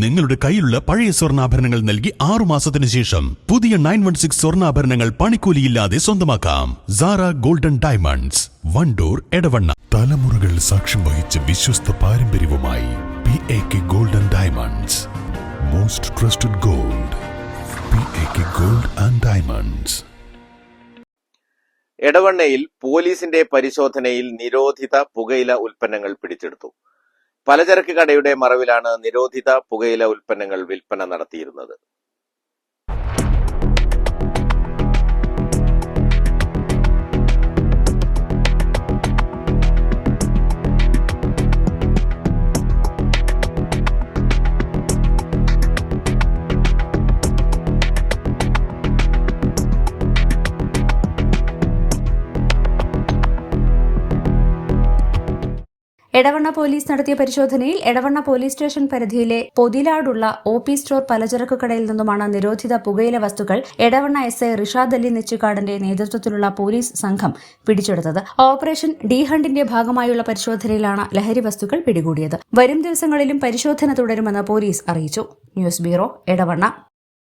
നിങ്ങളുടെ കയ്യിലുള്ള പഴയ സ്വർണാഭരണങ്ങൾ നൽകി ആറു മാസത്തിന് ശേഷം പുതിയ നയൻ വൺ സിക്സ് സ്വർണാഭരണങ്ങൾ പണിക്കൂലിയില്ലാതെ സ്വന്തമാക്കാം. Sara golden diamonds Wandoor Edavanna. തലമുറകൾ സാക്ഷ്യം വഹിച്ച വിശ്വസ്ത പാരമ്പര്യവുമായി P A K golden diamonds most trusted gold P A K gold and diamonds എടവണ്ണയിൽ പോലീസിന്റെ പരിശോധനയിൽ നിരോധിത പുകയില ഉൽപ്പന്നങ്ങൾ പിടിച്ചെടുത്തു. പലചരക്ക് കടയുടെ മറവിലാണ് നിരോധിത പുകയില ഉൽപ്പന്നങ്ങൾ വിൽപ്പന നടത്തിയിരുന്നത് എടവണ്ണ പോലീസ് നടത്തിയ പരിശോധനയിൽ എടവണ്ണ പോലീസ് സ്റ്റേഷൻ പരിധിയിലെ പൊതിലാടുള്ള ഒ പി സ്റ്റോർ പലചരക്ക് കടയിൽ നിന്നുമാണ് നിരോധിത പുകയില വസ്തുക്കൾ എടവണ്ണ എസ് ഐ റിഷാദ് അലി നെച്ചിക്കാടിന്റെ നേതൃത്വത്തിലുള്ള പോലീസ് സംഘം പിടിച്ചെടുത്തത്. ഓപ്പറേഷൻ ഡി ഹണ്ടിന്റെ ഭാഗമായുള്ള പരിശോധനയിലാണ് ലഹരി വസ്തുക്കൾ പിടികൂടിയത്. വരും ദിവസങ്ങളിലും പരിശോധന തുടരുമെന്ന് പോലീസ് അറിയിച്ചു. News bureau Edavanna.